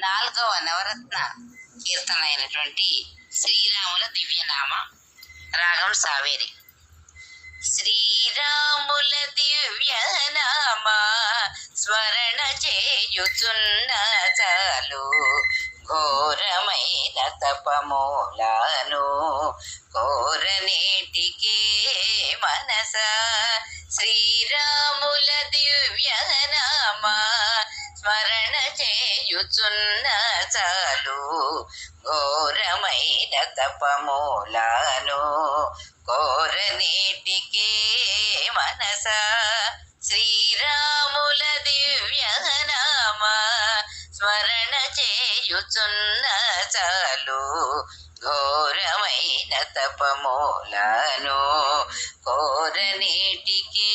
నాలుగవ నవరత్న కీర్తన అయినటువంటి శ్రీరాముల దివ్యనామ రాగం సావేరి. శ్రీరాముల దివ్యనామ స్మరణ చేయుచున్న చాలు ఘోరమైన తపమూలాను కోరనేటికే మనస. శ్రీరాముల దివ్యనామా చేయుచున్న చాలు ఘోరమైన తపమూలాను కోరనేటికే మనస శ్రీరాముల దివ్యనామ స్మరణ చేయుచున్న చాలు ఘోరమైన తపమూలాను కోరనీటికే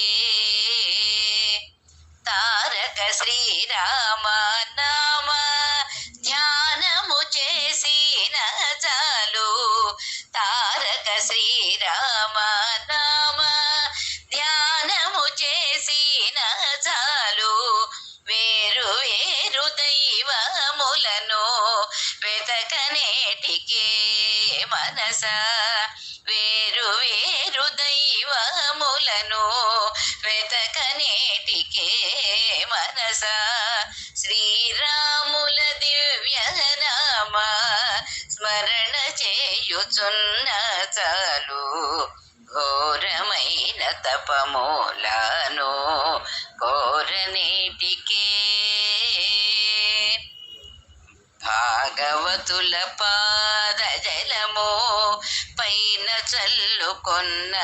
భాగవతుల పాద జలము పైన చల్లుకొన్న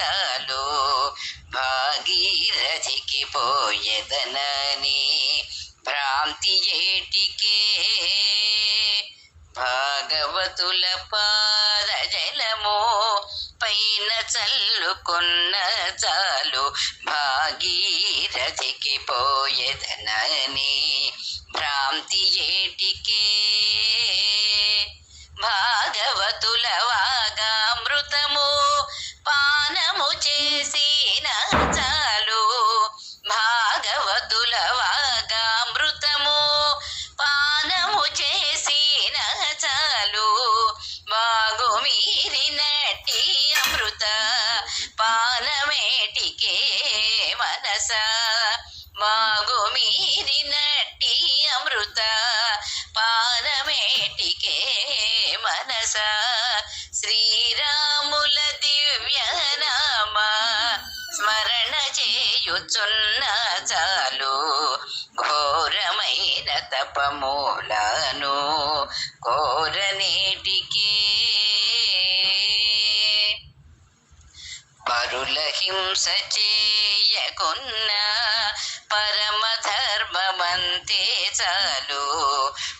చాలు. భాగీరథికి పోయెదనని భ్రాంతి ఏటికే. భాగవతుల పాద జలము పైన చల్లుకున్న చాలు. భాగీరథికి పోయెదనని భ్రాంతి ఏటికే భాగవతుల చేయుచున్న చాలు ఘోరమైన తపమూలను కోరనేటికే. పరుల హింస చేయకున్న పరమ ధర్మమంతే చాలు.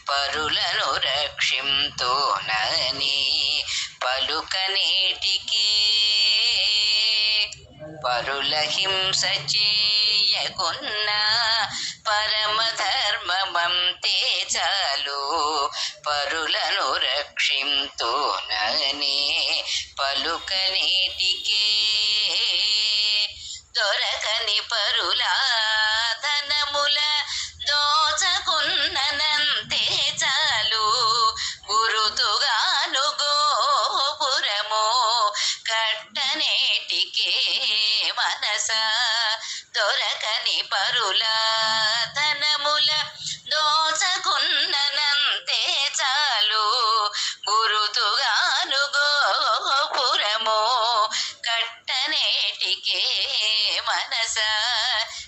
పరులను రక్షింతోనని పలుకనేటికే. పరుల హింస చేయకున్న పరమ చాలు. పరులను రక్షింతునని పలుకని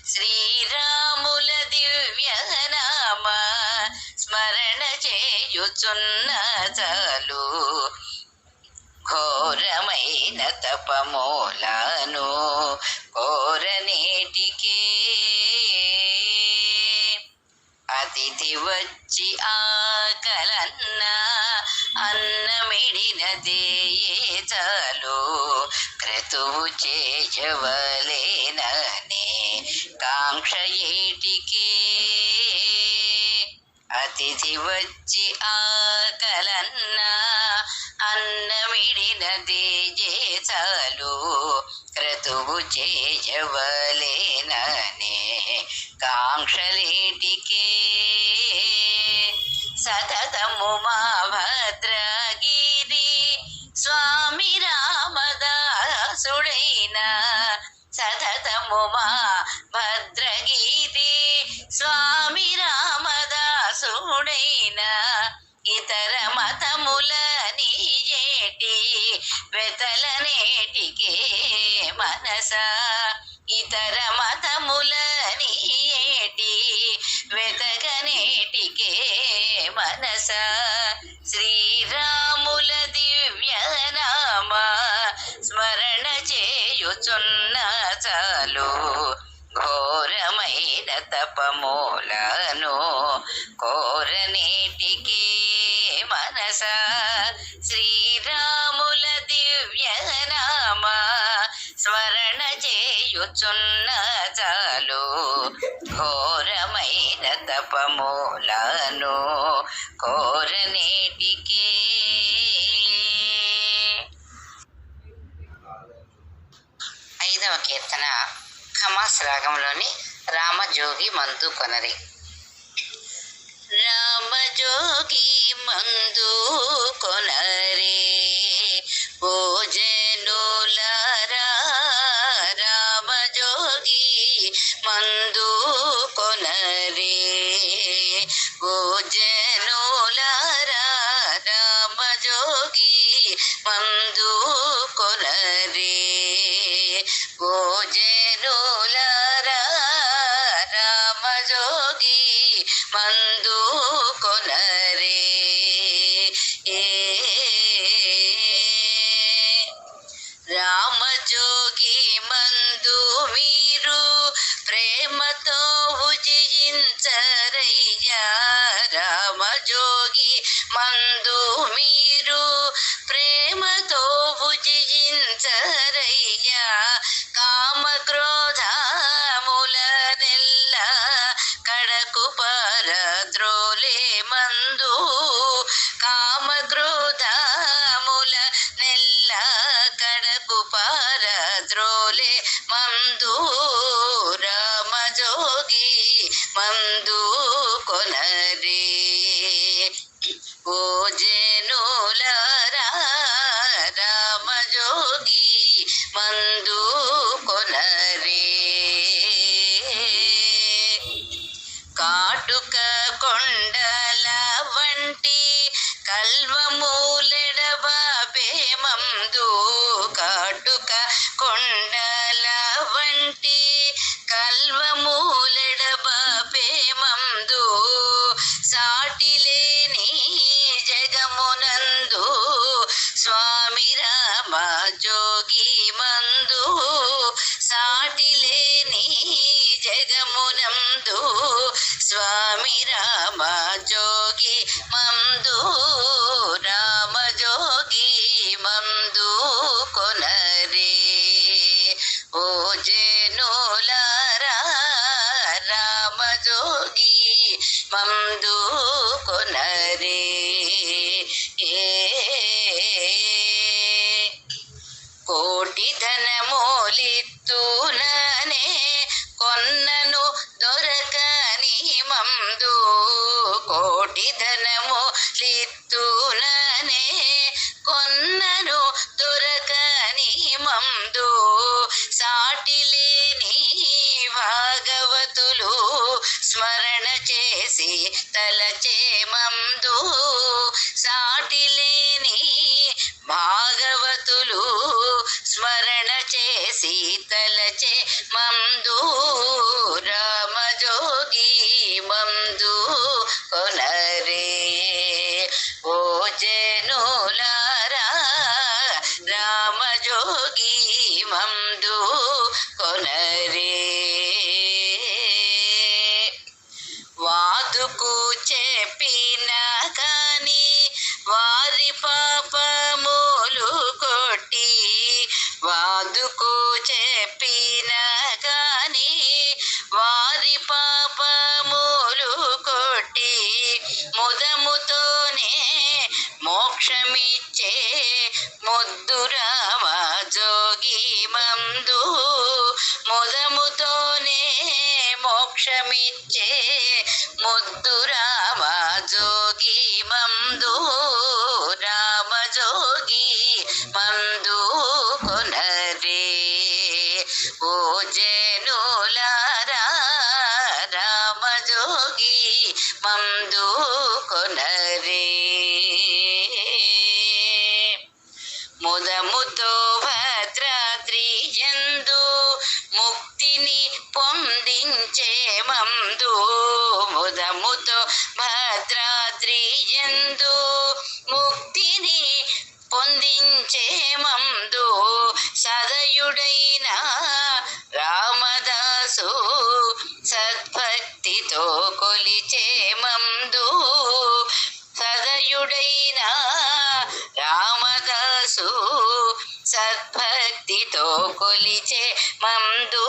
శ్రీరాముల దివ్యనామ స్మరణ చేయుచున్న చాలు. ఘోరమైన తపమూలను కోరనేటికే అతిథి వచ్చి ఆకలన్న అన్నమిడినదే చాలు. క్రతువు చేయవలేనా సంశయేటికే అతిథి వచ్చి ఆకలన్నా అన్నమిడినదే చేసాలు క్రతువు చేయవలేననే కాంక్షలేటికే. సతతము మా తల నేటికే మనస. ఇతర మతముల నీటి ఏటి వెతగనేటికే మనస. శ్రీరాముల దివ్య దివ్యనామ స్మరణ చేయుచున్న చాలు. ఘోరమైన తపమూలను కోర నేటికే మనస. శ్రీరా పోచున్న చాలు ఘోరమైన తపమూలను కోరనేటికే ఐదవ కీర్తన ఖమాస్ రాగంలోని రామజోగి మందు కొనరి. రామజోగి మందు కొనరే పూజే Doctor. যেন మందు ಹೋಗಿ ప్రేమందు ముదముతో భద్రాద్రి ఎందు ముక్తిని పొందించేమందు సదయుడైన రామదాసు సద్భక్తితో కొలిచేమందు సదయుడైన రామదాసు సద్భక్తితో కొలిచే మందు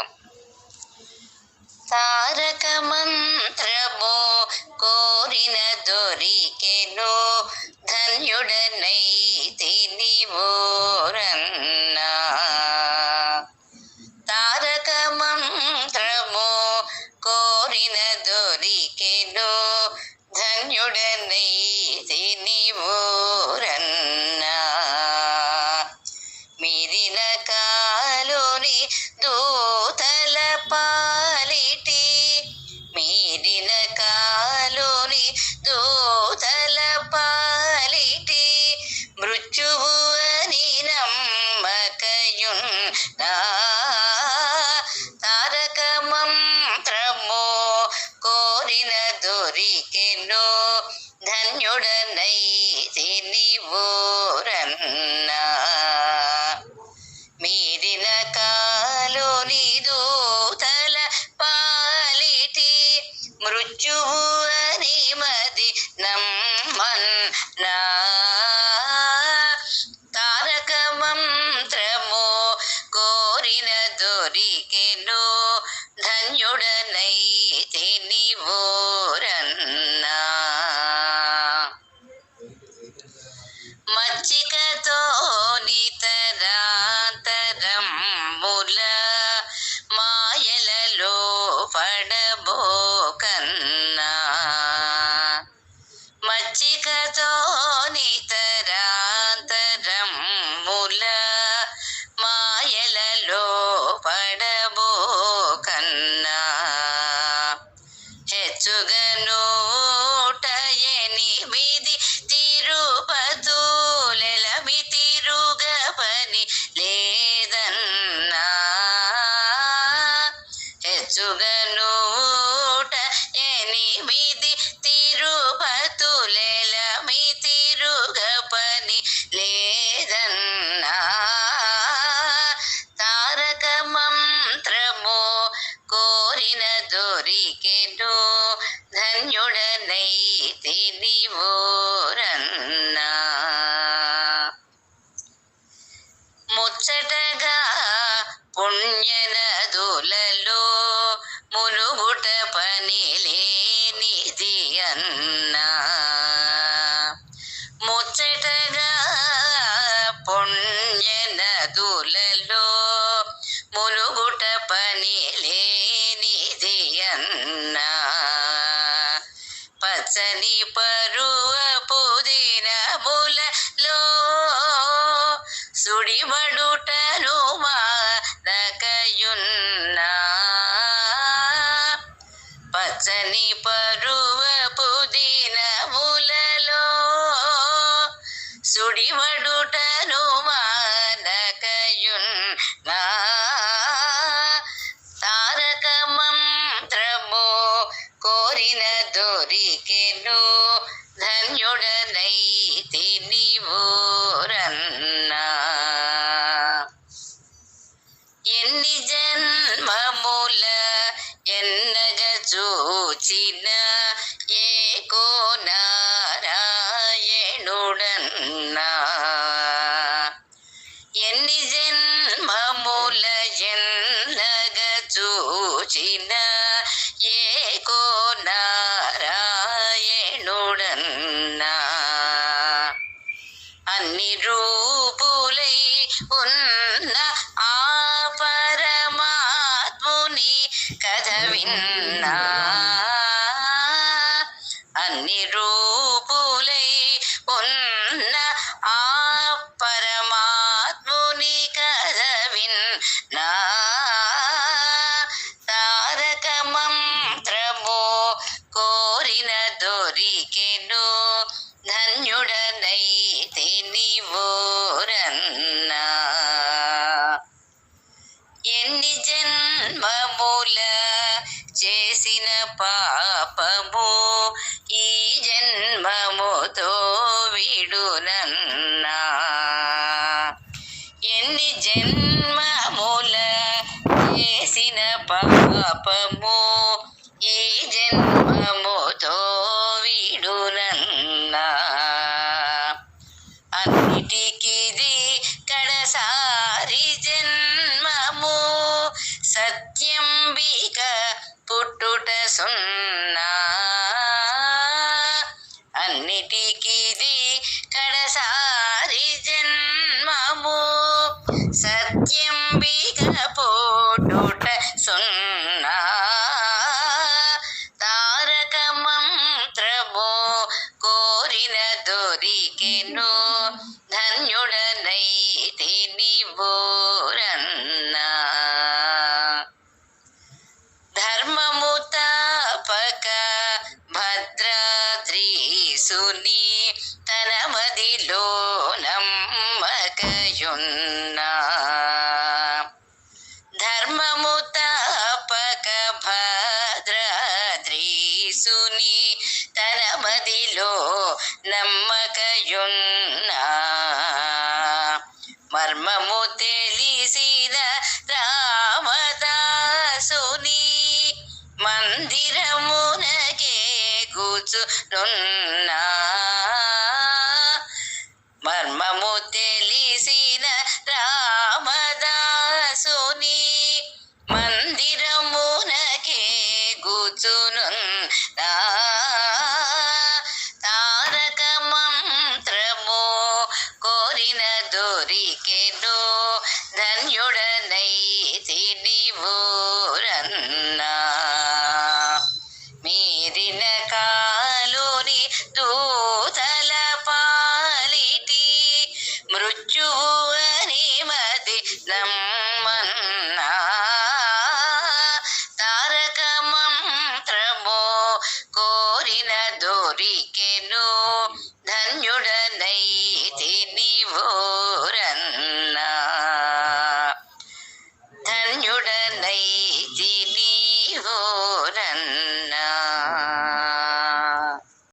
morí, que не भजनी पर 嗯，那。No. ఈ జన్మముతో వీడునన్నా అన్నిటికిది కడసారి జన్మము సత్యంబిక పుట్టుట సున్నా అన్నిటికిది కడసారి జన్మము సత్యంబిక పుట్టుట సున్నా que no తెలిసిన రామదాసుని మందిరమునకే కూర్చునున్నా